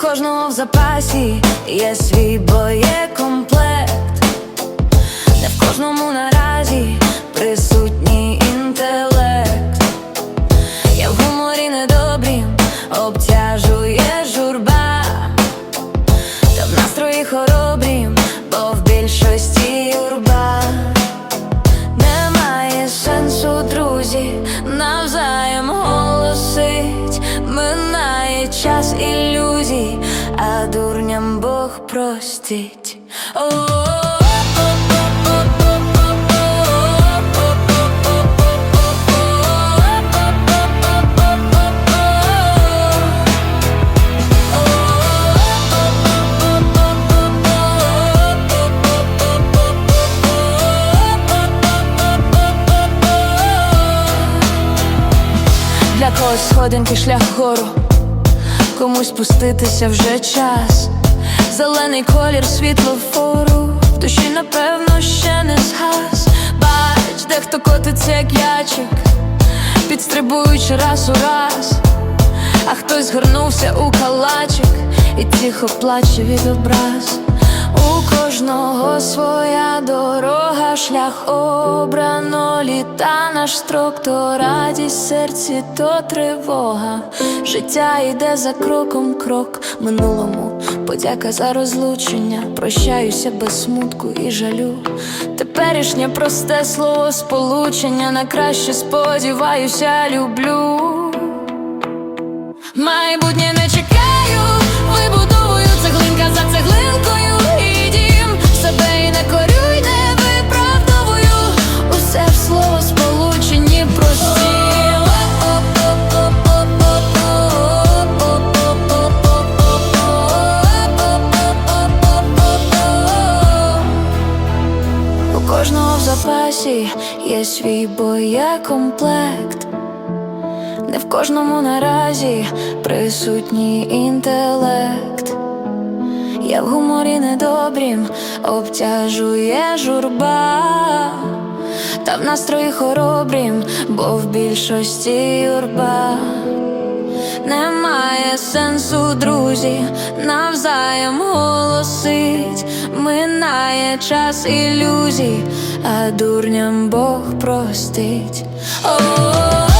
кожного в запасі є свій боєкомплект, не в кожному наразі присутній інтелект. Я в гуморі недобрім обтяжує журба, та в настрої хоробрім, бо в більшості юрба. Немає сенсу, друзі, навзаєм голосить, минає час а дурням Бог простить. Для когось сходинки шлях вгору, комусь спуститися вже час. Зелений колір світлофору, в душі, напевно, ще не згас. Бач, дехто котиться, як ячик, підстрибуючи раз у раз, а хтось згорнувся у калачик і тихо плаче від образ. У кожного своя дорога, шлях обрано, літа наш строк, то радість серці, то тривога. Життя йде за кроком, крок минулому. Подяка за розлучення, прощаюся без смутку і жалю. Теперішнє просте слово сполучення, на краще сподіваюся, люблю. Майбутнє не чекаю, запасі є свій боєкомплект. Не в кожному наразі присутній інтелект. Я в гуморі недобрім обтяжує журба, та в настрої хоробрім, бо в більшості юрба. Немає сенсу, друзі, навзаєм голосить, минає час ілюзій, а дурням Бог простить. О-о-о